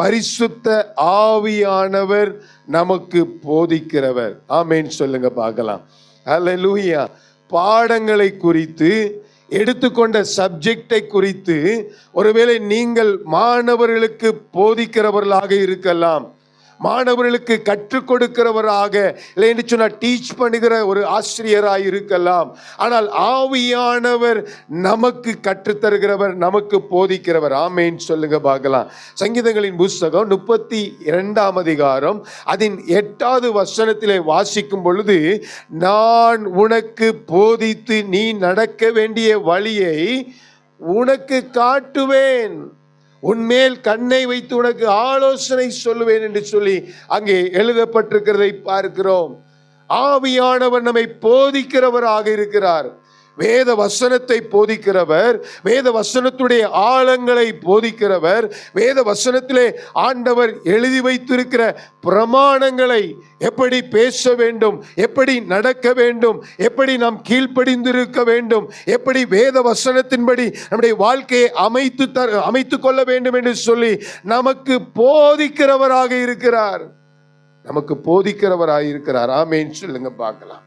பரிசுத்த ஆவியானவர் நமக்கு போதிக்கிறவர். ஆமேன்னு சொல்லுங்க பார்க்கலாம். அல்ல லூயா பாடங்களை குறித்து எடுத்துக்கொண்ட சப்ஜெக்டை குறித்து ஒருவேளை நீங்கள் மாணவர்களுக்கு போதிக்கிறவர்களாக இருக்கலாம். மாணவர்களுக்கு கற்றுக் கொடுக்கிறவராக இல்லை என்று சொன்னால் டீச் பண்ணுகிற ஒரு ஆசிரியராக இருக்கலாம். ஆனால் ஆவியானவர் நமக்கு கற்றுத்தருகிறவர் நமக்கு போதிக்கிறவர். ஆமேன்னு சொல்லுங்க பார்க்கலாம். சங்கீதங்களின் புஸ்தகம் முப்பத்தி இரண்டாம் அதிகாரம் அதன் எட்டாவது வசனத்திலே வாசிக்கும் பொழுது நான் உனக்கு போதித்து நீ நடக்க வேண்டிய வழியை உனக்கு காட்டுவேன். உன்மேல் கண்ணை வைத்து உனக்கு ஆலோசனை சொல்லுவேன் என்று சொல்லி அங்கே எழுதப்பட்டிருக்கிறதை பார்க்கிறோம். ஆவியானவர் நம்மை போதிக்கிறவராக இருக்கிறார். வேத வசனத்தை போதிக்கிறவர் வேத வசனத்துடைய ஆழங்களை போதிக்கிறவர் வேத வசனத்திலே ஆண்டவர் எழுதி வைத்திருக்கிற பிரமாணங்களை எப்படி பேச வேண்டும் எப்படி நடக்க வேண்டும் எப்படி நாம் கீழ்ப்படிந்திருக்க வேண்டும் எப்படி வேத வசனத்தின்படி நம்முடைய வாழ்க்கையை அமைத்து தர அமைத்து கொள்ள வேண்டும் என்று சொல்லி நமக்கு போதிக்கிறவராக இருக்கிறார். நமக்கு போதிக்கிறவராக இருக்கிறார் ஆமேன்னு சொல்லுங்க பார்க்கலாம்.